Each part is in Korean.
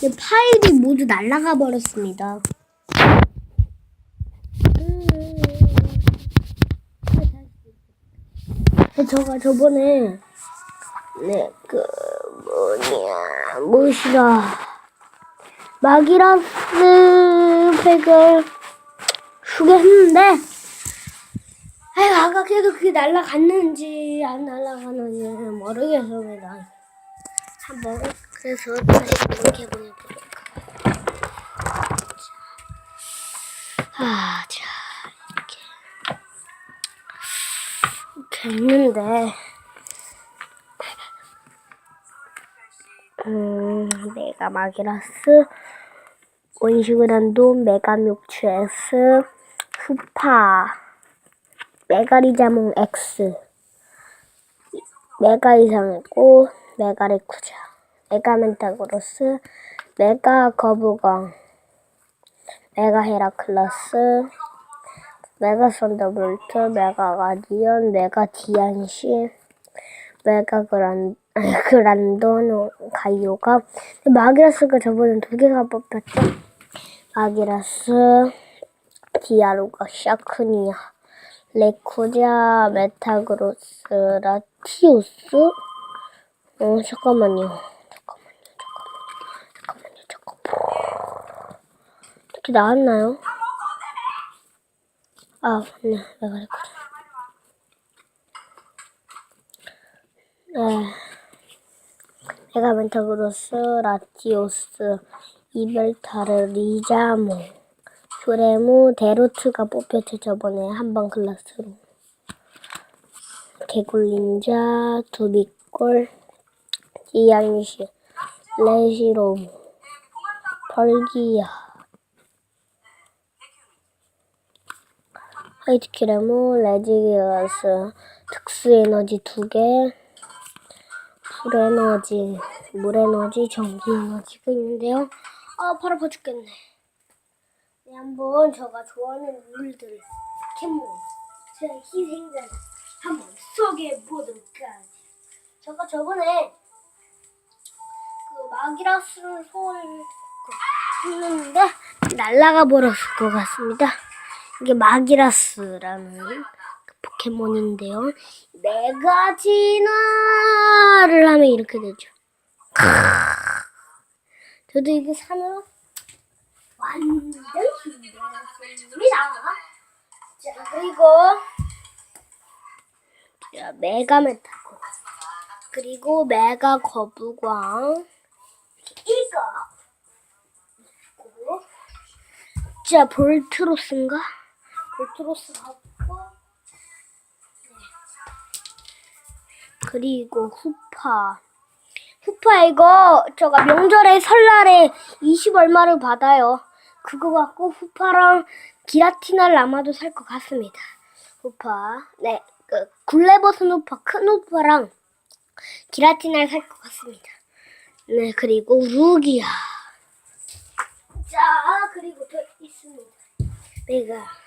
내 파일이 모두 날아가 버렸습니다. 음. 제가 저번에 네그 뭐냐 무엇이라 마기라스 팩을 주겠는데 아유 아까 그래도 그게 날아갔는지 안 날아갔는지 모르겠습니다. 한번 그래서 다시 한번 개봉해 보도록 아, 자 이렇게 이렇게. 있는데. 음 메가 마기라스 온시그란도 메가뮤츠 S 후파 메가리자몽 X 메가 이상이고 메가레쿠자 메가멘타고로스 메가 거부광 메가 헤라클러스 메가 썬더볼트 메가 가디언 메가 디안시 메가 그란 그란돈 가이오가 마기라스가 저번에 두 개가 뽑혔죠? 마기라스 디아루가 샤크니아 레코자 메타그로스 라티오스? 어 잠깐만요 잠깐만요 잠깐만요 잠깐만 이렇게 나왔나요? 아 맞네. 내가 레코자 네. 메가 멘타그로스 라티오스 이벨타르 리자모 조레무 데로트가 뽑혔죠 저번에. 한방 클라스로. 개굴린자 두비골 이양시 레시로무 펄기야 화이트키레무 레지기가스 특수 에너지 두 개 불 에너지 물 에너지 전기 에너지가 있는데요 아팔 아파 죽겠네 네, 한번 제가 좋아하는 룰들 캠몬 제 희생자를 한번 소개해 보도록 하죠. 제가 저번에 그 마기라스를 손을 했는데 날아가 버렸을 것 같습니다. 이게 마기라스라는 그 포켓몬인데요. 메가지나를 하면 이렇게 되죠. 저도 이거 사느라 완전 힘들었습니다. 자, 그리고 자, 메가 메타고 그리고 메가 거부광 이거 자, 볼트로스인가? 볼트로스 갖고 네. 그리고 후파 후파 이거 제가 명절에 설날에 20 얼마를 받아요. 그거 갖고 후파랑 기라티나를 아마도 살 것 같습니다. 후파. 네. 그 굴레버슨 후파, 큰 후파랑 기라티나를 살 것 같습니다. 네, 그리고 루기아. 자, 그리고 또 있습니다. 메가.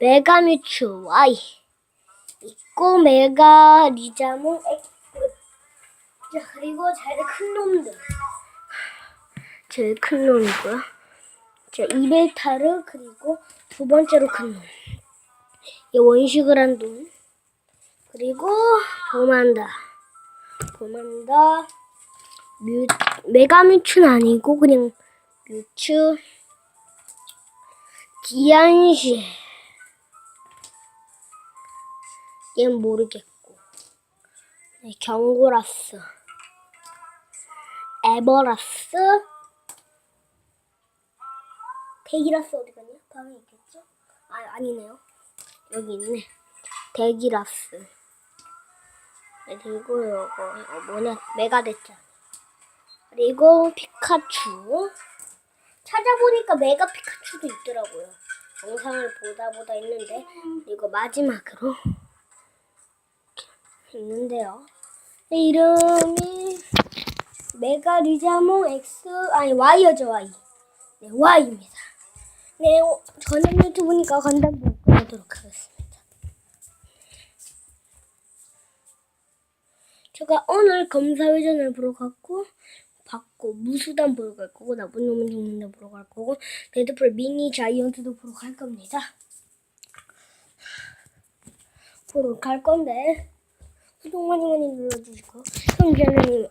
메가뮤츠 Y. 있고, 메가 리자몽 X. 자, 그리고 제일 큰 놈들. 제일 큰 놈이고요. 자, 이벨타르, 그리고 두 번째로 큰 놈. 이 원식을 한 놈. 그리고 도만다. 도만다. 뮤, 메가뮤츠는 아니고, 그냥 뮤츠. 디안시. 얘는 모르겠고. 네, 경고라스. 에버라스. 대기라스 어디 갔냐? 방에 있겠죠? 아, 아니네요. 여기 있네. 대기라스. 네, 그리고 요거, 어, 뭐냐, 메가데짜. 그리고 피카츄. 찾아보니까 메가 피카츄도 있더라고요. 영상을 보다 보다 있는데, 그리고 마지막으로 있는데요. 네, 이름이 메가리자몽 X 아니 Y여죠 Y. 네 Y입니다. 네 어, 저는 유튜브니까 건담 보도록 하겠습니다. 제가 오늘 검사회전을 보러 갔고 봤고 무수단 보러 갈 거고 나쁜 놈은 죽는다 보러 갈 거고 데드풀 미니 자이언트도 보러 갈 겁니다. 보러 갈 건데 구독 많이 많이 눌러주시고 그럼 저는